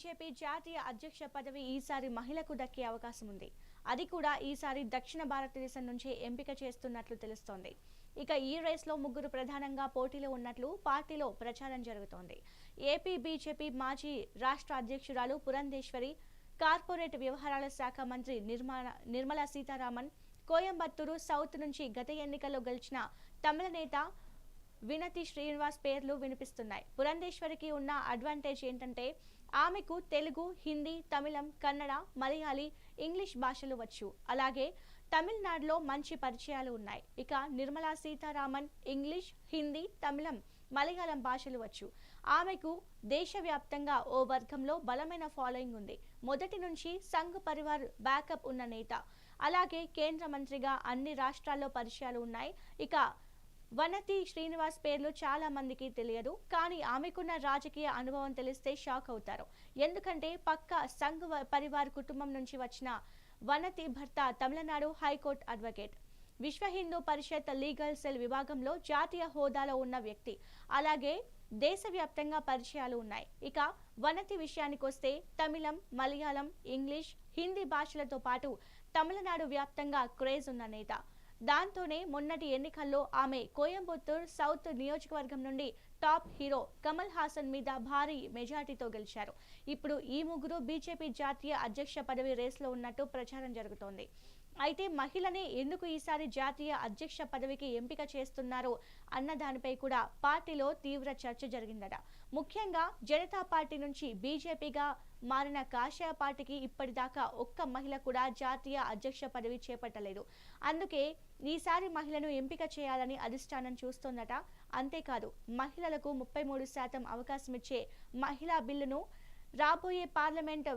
BJP జాతీయ అధ్యక్ష పదవి ఈసారి మహిళకు దక్కే అవకాశం ఉంది. అది కూడా ఈసారి దక్షిణ భారతదేశం నుంచి ఎంపిక చేస్తున్నట్లు తెలుస్తోంది. ఇక ఈ రేస్లో ముగ్గురు ప్రధానంగా పోటీలో ఉన్నట్లు పార్టీలో ప్రచారం జరుగుతోంది. ఏపీ బీజేపీ మాజీ రాష్ట్ర అధ్యక్షురాలు పురంధేశ్వరి కార్పొరేట్ వ్యవహారాల శాఖ మంత్రి నిర్మల నిర్మలా సీతారామన్ కోయంబత్తూరు సౌత్ నుంచి గత ఎన్నికల్లో గెలిచిన తమిళ నేత వినతి శ్రీనివాస్ పేర్లు వినిపిస్తున్నాయి. పురంధేశ్వరికి ఉన్న అడ్వాంటేజ్ ఏంటంటే ఆమెకు తెలుగు హిందీ తమిళం కన్నడ మలయాళీ ఇంగ్లీష్ భాషలు వచ్చు. అలాగే తమిళనాడులో మంచి పరిచయాలు ఉన్నాయి. ఇక నిర్మలా సీతారామన్ ఇంగ్లీష్ హిందీ తమిళం మలయాళం భాషలు వచ్చు. ఆమెకు దేశవ్యాప్తంగా ఓ వర్గంలో బలమైన ఫాలోయింగ్ ఉంది. మొదటి నుంచి సంఘ్ పరివార్ బ్యాకప్ ఉన్న నేత. అలాగే కేంద్ర మంత్రిగా అన్ని రాష్ట్రాల్లో పరిచయాలు ఉన్నాయి. ఇక వనతి శ్రీనివాస్ పేర్లు చాలా మందికి తెలియదు కానీ ఆమెకున్న రాజకీయ అనుభవం తెలిస్తే షాక్ అవుతారు. ఎందుకంటే పక్క సంఘ్ వ- పరివార్ కుటుంబం నుంచి వచ్చిన వనతి భర్త తమిళనాడు హైకోర్టు అడ్వకేట్. విశ్వ హిందూ పరిషత్ లీగల్ సెల్ విభాగంలో జాతీయ హోదాలో ఉన్న వ్యక్తి. అలాగే దేశవ్యాప్తంగా పరిచయాలు ఉన్నాయి. ఇక వనతి విషయానికొస్తే తమిళం మలయాళం ఇంగ్లీష్ హిందీ భాషలతో పాటు తమిళనాడు వ్యాప్తంగా క్రేజ్ ఉన్న నేత. దాంతోనే మొన్నటి ఎన్నికల్లో ఆమె కోయంబత్తూర్ సౌత్ నియోజకవర్గం నుండి టాప్ హీరో కమల్ హాసన్ మీద భారీ మెజార్టీతో గెలిచారు. ఇప్పుడు ఈ ముగ్గురు బీజేపీ జాతీయ అధ్యక్ష పదవి రేసులో ఉన్నట్టు ప్రచారం జరుగుతోంది. అయితే మహిళనే ఎందుకు ఈసారి జాతీయ అధ్యక్ష పదవికి ఎంపిక చేస్తున్నారు అన్న దానిపై కూడా పార్టీలో తీవ్ర చర్చ జరిగిందట. ముఖ్యంగా జనతా పార్టీ నుంచి బీజేపీగా మారిన కాషాయ పార్టీకి ఇప్పటిదాకా ఒక్క మహిళ కూడా జాతీయ అధ్యక్ష పదవి చేపట్టలేదు. అందుకే ఈసారి మహిళను ఎంపిక చేయాలని అధిష్టానం చూస్తోందట. అంతేకాదు మహిళలకు ముప్పై మూడు శాతం అవకాశం ఇచ్చే మహిళా బిల్లును రాబోయే పార్లమెంట్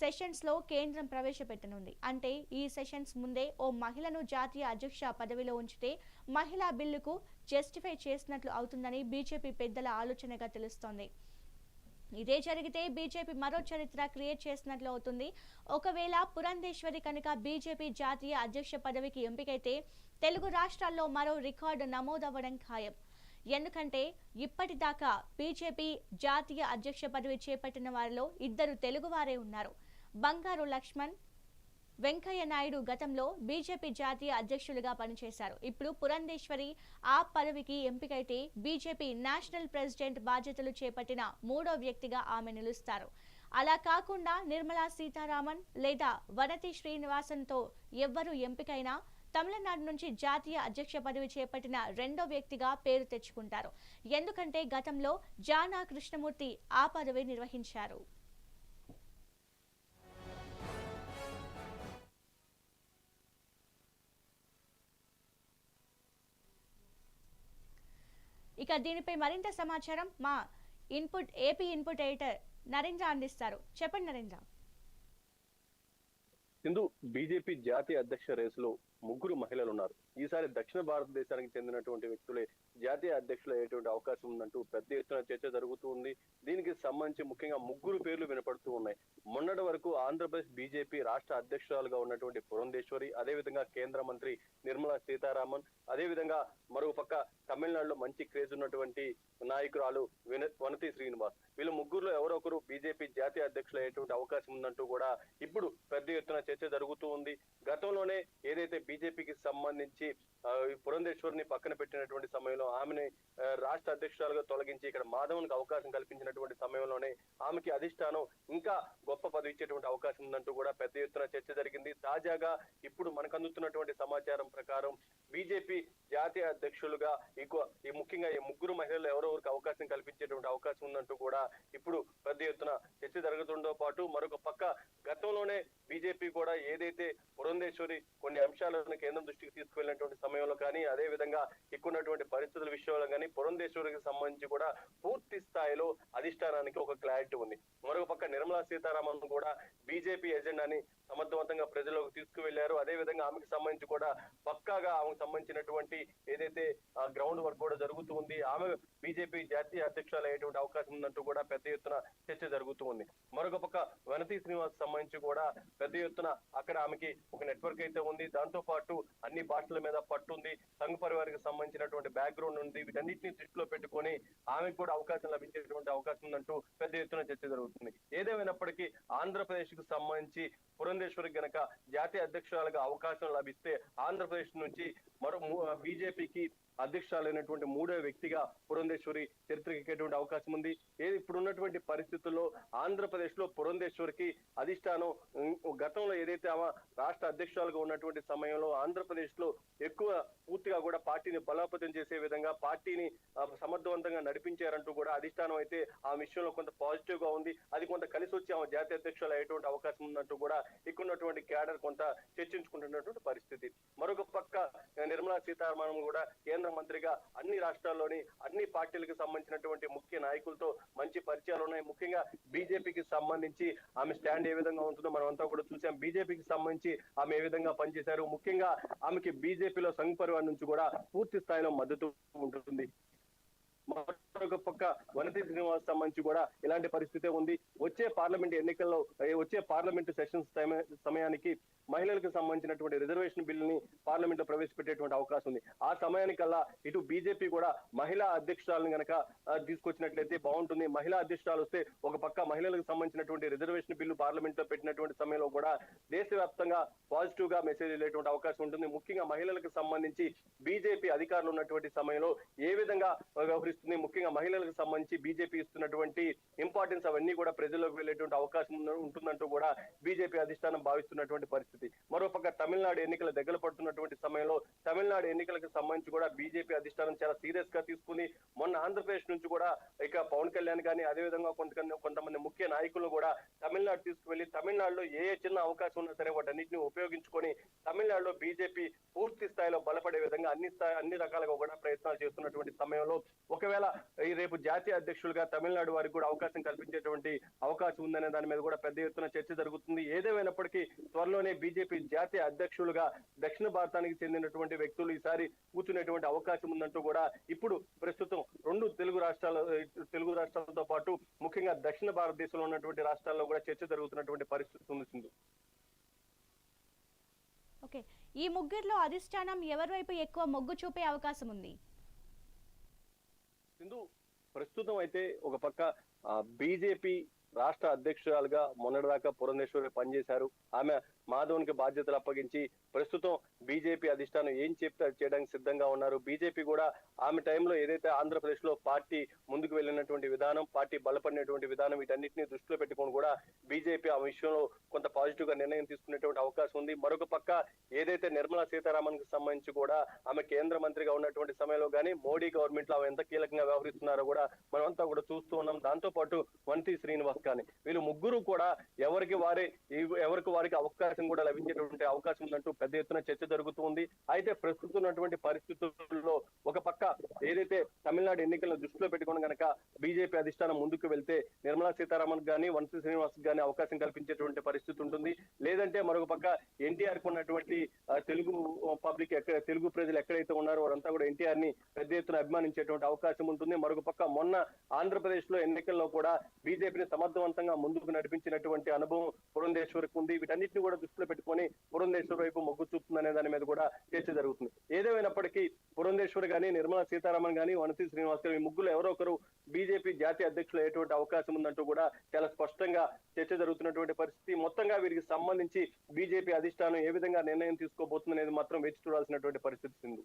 సెషన్స్లో కేంద్రం ప్రవేశపెట్టనుంది. అంటే ఈ సెషన్స్ ముందే ఓ మహిళను జాతీయ అధ్యక్ష పదవిలో ఉంచితే మహిళా బిల్లుకు జస్టిఫై చేసినట్లు అవుతుందని బీజేపీ పెద్దల ఆలోచనగా తెలుస్తోంది. ఇదే జరిగితే బీజేపీ మరో చరిత్ర క్రియేట్ చేసినట్లు అవుతుంది. ఒకవేళ పురంధేశ్వరి కనుక బీజేపీ జాతీయ అధ్యక్ష పదవికి ఎంపికైతే తెలుగు రాష్ట్రాల్లో మరో రికార్డు నమోదవ్వడం ఖాయం. ఎందుకంటే ఇప్పటిదాకా బీజేపీ జాతీయ అధ్యక్ష పదవి చేపట్టిన వారిలో ఇద్దరు తెలుగువారే ఉన్నారు. బంగారు లక్ష్మణ్ వెంకయ్య నాయుడు గతంలో బీజేపీ జాతీయ అధ్యక్షులుగా పనిచేశారు. ఇప్పుడు పురంధేశ్వరి ఆ పదవికి ఎంపికైతే బీజేపీ నేషనల్ ప్రెసిడెంట్ బాధ్యతలు చేపట్టిన మూడో వ్యక్తిగా ఆమె నిలుస్తారు. అలా కాకుండా నిర్మలా సీతారామన్ లేదా వనతి శ్రీనివాసన్తో ఎవ్వరు ఎంపికైనా తమిళనాడు నుంచి జాతీయ అధ్యక్ష పదవి చేపట్టిన రెండో వ్యక్తిగా పేరు తెచ్చుకుంటారు. ఎందుకంటే గతంలో జానా కృష్ణమూర్తి ఆ పదవి నిర్వహించారు. ఇక దీనిపై మరింత సమాచారం మా input AP input editor Narendra అందిస్తారు. చెప్పండి నరేంద్ర. సింధు బీజేపీ జాతీయ అధ్యక్ష రేసులో ముగ్గురు మహిళలు ఉన్నారు ఈసారి దక్షిణ భారతదేశానికి చెందినటువంటి వ్యక్తులే జాతీయ అధ్యక్షులు అయ్యేటువంటి అవకాశం ఉందంటూ పెద్ద ఎత్తున చర్చ జరుగుతూ ఉంది. దీనికి సంబంధించి ముఖ్యంగా ముగ్గురు పేర్లు వినపడుతూ ఉన్నాయి. మొన్నటి వరకు ఆంధ్రప్రదేశ్ బీజేపీ రాష్ట్ర అధ్యక్షురాలుగా ఉన్నటువంటి పురంధేశ్వరి అదేవిధంగా కేంద్ర మంత్రి నిర్మలా సీతారామన్ అదేవిధంగా మరో పక్క తమిళనాడులో మంచి క్రేజ్ ఉన్నటువంటి నాయకురాలు విన వనతి శ్రీనివాస్. వీళ్ళు ముగ్గురులో ఎవరో ఒకరు బీజేపీ జాతీయ అధ్యక్షులు అయ్యేటువంటి అవకాశం ఉందంటూ కూడా ఇప్పుడు పెద్ద ఎత్తున చర్చ జరుగుతూ ఉంది. గతంలోనే ఏదైతే బీజేపీకి సంబంధించి పురంధేశ్వరిని పక్కన పెట్టినటువంటి సమయంలో ఆమెని రాష్ట్ర అధ్యక్షురాలుగా తొలగించి ఇక్కడ మాధవన్కి అవకాశం కల్పించినటువంటి సమయంలోనే ఆమెకి అధిష్టానం ఇంకా గొప్ప పదవి ఇచ్చేటువంటి అవకాశం ఉందంటూ కూడా పెద్ద ఎత్తున చర్చ జరిగింది. తాజాగా ఇప్పుడు మనకు అందుతున్నటువంటి సమాచారం ప్రకారం బీజేపీ జాతీయ అధ్యక్షులుగా ఎక్కువ ఈ ముఖ్యంగా ఈ ముగ్గురు మహిళలు ఎవరెవరికి అవకాశం కల్పించేటువంటి అవకాశం ఉందంటూ కూడా ఇప్పుడు పెద్ద ఎత్తున చర్చ జరుగుతుండో పాటు మరొక పక్క గతంలోనే బీజేపీ కూడా ఏదైతే పురంధేశ్వరి కొన్ని అంశాలను కేంద్రం దృష్టికి తీసుకువెళ్ళినటువంటి సమయంలో కానీ అదే విధంగా ఎక్కున్నటువంటి పరిస్థితుల విషయంలో కానీ పురంధేశ్వరికి సంబంధించి కూడా పూర్తి స్థాయిలో అధిష్టానానికి ఒక క్లారిటీ ఉంది. మరొక పక్క నిర్మలా సీతారామన్ కూడా బీజేపీ ఎజెండాని సమర్థవంతంగా ప్రజలకు తీసుకువెళ్ళారు అదే విధంగా ఆమెకు సంబంధించి కూడా పక్కాగా ఆమె సంబంధించినటువంటి ఏదైతే గ్రౌండ్ వర్క్ కూడా జరుగుతూ ఉంది ఆమె బీజేపీ జాతీయ అధ్యక్షురాలు అయ్యేటువంటి అవకాశం ఉందంటూ కూడా పెద్ద ఎత్తున చర్చ జరుగుతూ ఉంది. మరొక పక్క వనతి శ్రీనివాస్ సంబంధించి కూడా పెద్ద ఎత్తున అక్కడ ఆమెకి ఒక నెట్వర్క్ అయితే ఉంది. దాంతో పాటు అన్ని భాషల మీద పట్టుంది సంఘ పరివారికి సంబంధించినటువంటి బ్యాక్గ్రౌండ్ ఉంది. వీటన్నిటిని దృష్టిలో పెట్టుకొని ఆమెకు కూడా అవకాశం లభించేటువంటి అవకాశం ఉందంటూ పెద్ద ఎత్తున చర్చ జరుగుతుంది. ఏదేమైనప్పటికీ ఆంధ్రప్రదేశ్కు సంబంధించి పురంధేశ్వరి గనక జాతీయ అధ్యక్షురాలుగా అవకాశం లభిస్తే ఆంధ్రప్రదేశ్ నుంచి మరో బీజేపీకి అధ్యక్షురాలైనటువంటి మూడో వ్యక్తిగా పురంధేశ్వరి చరిత్రకెక్కేటువంటి అవకాశం ఉంది. ఏది ఇప్పుడు ఉన్నటువంటి పరిస్థితుల్లో ఆంధ్రప్రదేశ్లో పురంధేశ్వరికి అధిష్టానం గతంలో ఏదైతే ఆమె రాష్ట్ర అధ్యక్షురాలుగా ఉన్నటువంటి సమయంలో ఆంధ్రప్రదేశ్లో ఎక్కువ పూర్తిగా కూడా పార్టీని బలోపేతం చేసే విధంగా పార్టీని సమర్థవంతంగా నడిపించారంటూ కూడా అధిష్టానం అయితే ఆ విషయంలో కొంత పాజిటివ్గా ఉంది. అది కొంత కలిసి వచ్చి ఆమె జాతీయ అధ్యక్షులు అయ్యేటువంటి అవకాశం ఉందంటూ కూడా ఇక్కడ క్యాడర్ కొంత చర్చించుకుంటున్నటువంటి పరిస్థితి. మరొక పక్క నిర్మలా సీతారామన్ కూడా కేంద్ర మంత్రిగా అన్ని రాష్ట్రాల్లోని అన్ని పార్టీలకు సంబంధించినటువంటి ముఖ్య నాయకులతో మంచి పరిచయాలు ఉన్నాయి. ముఖ్యంగా బీజేపీకి సంబంధించి ఆమె స్టాండ్ ఏ విధంగా ఉంటుందో మనం అంతా కూడా చూసాం. బీజేపీకి సంబంధించి ఆమె ఏ విధంగా పనిచేశారు? ముఖ్యంగా ఆమెకి బీజేపీలో సంఘ పరివార్ నుంచి కూడా పూర్తి స్థాయిలో మద్దతు ఉంటుంది. మరొక పక్క వనతి శ్రీనివాస్ సంబంధించి కూడా ఇలాంటి పరిస్థితే ఉంది. వచ్చే పార్లమెంట్ ఎన్నికల్లో వచ్చే పార్లమెంట్ సెషన్స్ సమయానికి మహిళలకు సంబంధించినటువంటి రిజర్వేషన్ బిల్లుని పార్లమెంట్లో ప్రవేశపెట్టేటువంటి అవకాశం ఉంది. ఆ సమయానికల్లా ఇటు బీజేపీ కూడా మహిళా అధ్యక్షురాలను గనక తీసుకొచ్చినట్లయితే బాగుంటుంది. మహిళా అధ్యక్షురాలు వస్తే ఒక పక్క మహిళలకు సంబంధించినటువంటి రిజర్వేషన్ బిల్లు పార్లమెంట్లో పెట్టినటువంటి సమయంలో కూడా దేశవ్యాప్తంగా పాజిటివ్గా మెసేజ్ వెళ్ళేటువంటి అవకాశం ఉంటుంది. ముఖ్యంగా మహిళలకు సంబంధించి బీజేపీ అధికారులు ఉన్నటువంటి సమయంలో ఏ విధంగా వ్యవహరిస్తుంది ఇస్తుంది ముఖ్యంగా మహిళలకు సంబంధించి బీజేపీ ఇస్తున్నటువంటి ఇంపార్టెన్స్ అవన్నీ కూడా ప్రజల్లోకి వెళ్ళేటువంటి అవకాశం ఉంటుందంటూ కూడా బీజేపీ అధిష్టానం భావిస్తున్నటువంటి పరిస్థితి. మరోపక్క తమిళనాడు ఎన్నికల దగ్గర పడుతున్నటువంటి సమయంలో తమిళనాడు ఎన్నికలకు సంబంధించి కూడా బీజేపీ అధిష్టానం చాలా సీరియస్గా తీసుకుని మొన్న ఆంధ్రప్రదేశ్ నుంచి కూడా ఇక పవన్ కళ్యాణ్ కానీ అదేవిధంగా కొంత కొంతమంది ముఖ్య నాయకులు కూడా తమిళనాడు తీసుకువెళ్ళి తమిళనాడులో ఏ చిన్న అవకాశం ఉన్నా సరే వాటన్నిటిని ఉపయోగించుకొని తమిళనాడులో బీజేపీ పూర్తి స్థాయిలో బలపడే విధంగా అన్ని స్థాయి అన్ని రకాలుగా కూడా ప్రయత్నాలు చేస్తున్నటువంటి సమయంలో ఒక ఒకవేళ ఈ రేపు జాతీయ అధ్యక్షులుగా తమిళనాడు వారికి కూడా అవకాశం కల్పించేటువంటి అవకాశం ఉందనే దాని మీద కూడా పెద్ద ఎత్తున చర్చ జరుగుతుంది. ఏదేమైనప్పటికీ త్వరలోనే బీజేపీ జాతీయ అధ్యక్షులుగా దక్షిణ భారతానికి చెందినటువంటి వ్యక్తులు ఈసారి కూర్చునేటువంటి అవకాశం ఉందంటూ కూడా ఇప్పుడు ప్రస్తుతం రెండు తెలుగు రాష్ట్రాల తెలుగు రాష్ట్రాలతో పాటు ముఖ్యంగా దక్షిణ భారతదేశంలో ఉన్నటువంటి రాష్ట్రాల్లో కూడా చర్చ జరుగుతున్నటువంటి పరిస్థితి ఉంది సింధు. ఓకే. ఈ ముగ్గురులో అధిష్టానం ఎవరి వైపు ఎక్కువ మొగ్గు చూపే అవకాశం ఉంది? సింధు ప్రస్తుతం అయితే ఒక పక్క బీజేపీ రాష్ట్ర అధ్యక్షురాలుగా మొన్నటిదాకా పురంధేశ్వరి పనిచేశారు. ఆమె మాధవన్కి బాధ్యతలు అప్పగించి ప్రస్తుతం బీజేపీ అధిష్టానం ఏం చెప్తే చేయడానికి సిద్ధంగా ఉన్నారు. బీజేపీ కూడా ఆమె టైంలో ఏదైతే ఆంధ్రప్రదేశ్లో పార్టీ ముందుకు వెళ్ళినటువంటి విధానం పార్టీ బలపడినటువంటి విధానం వీటన్నిటిని దృష్టిలో పెట్టుకొని కూడా బీజేపీ ఆ విషయంలో కొంత పాజిటివ్గా నిర్ణయం తీసుకునేటువంటి అవకాశం ఉంది. మరొక పక్క ఏదైతే నిర్మలా సీతారామన్కు సంబంధించి కూడా ఆమె కేంద్ర మంత్రిగా ఉన్నటువంటి సమయంలో కానీ మోడీ గవర్నమెంట్లో ఆమె ఎంత కీలకంగా వ్యవహరిస్తున్నారో కూడా మనమంతా కూడా చూస్తూ ఉన్నాం. దాంతో పాటు వంతి శ్రీనివాస్ కానీ వీళ్ళు ముగ్గురు కూడా ఎవరికి వారే ఎవరికి వారికి అవకాశం కూడా లభించేటువంటి అవకాశం ఉందంటూ పెద్ద ఎత్తున చర్చ జరుగుతుంది అయితే ప్రస్తుతం ఉన్నటువంటి పరిస్థితుల్లో ఒక పక్క ఏదైతే తమిళనాడు ఎన్నికలను దృష్టిలో పెట్టుకుని గనక బీజేపీ అధిష్టానం ముందుకు వెళ్తే నిర్మలా సీతారామన్ గానీ వంశీ శ్రీనివాస్ కానీ అవకాశం కల్పించేటువంటి పరిస్థితి ఉంటుంది. లేదంటే మరొక పక్క ఎన్టీఆర్కు ఉన్నటువంటి తెలుగు పబ్లిక్ ఎక్కడ తెలుగు ప్రజలు ఎక్కడైతే ఉన్నారో వారంతా కూడా ఎన్టీఆర్ని పెద్ద ఎత్తున అభిమానించేటువంటి అవకాశం ఉంటుంది. మరొక పక్క మొన్న ఆంధ్రప్రదేశ్లో ఎన్నికల్లో కూడా బీజేపీని సమర్థవంతంగా ముందుకు నడిపించినటువంటి అనుభవం పురంధేశ్వరికి ఉంది. వీటన్నిటిని కూడా దృష్టిలో పెట్టుకొని పురంధేశ్వర్ వైపు మొగ్గు చూపుతుందనే దాని మీద కూడా చర్చ జరుగుతుంది. ఏదేమైనప్పటికీ పురంధేశ్వర్ గానీ నిర్మలా సీతారామన్ గాని వనతి శ్రీనివాస్ గారు ఈ ముగ్గురు ఎవరో ఒకరు బీజేపీ జాతీయ అధ్యక్షులు అయ్యేటువంటి అవకాశం ఉందంటూ కూడా చాలా స్పష్టంగా చర్చ జరుగుతున్నటువంటి పరిస్థితి. మొత్తంగా వీరికి సంబంధించి బీజేపీ అధిష్టానం ఏ విధంగా నిర్ణయం తీసుకోబోతుంది అనేది మాత్రం వేచి చూడాల్సినటువంటి పరిస్థితి ఉంది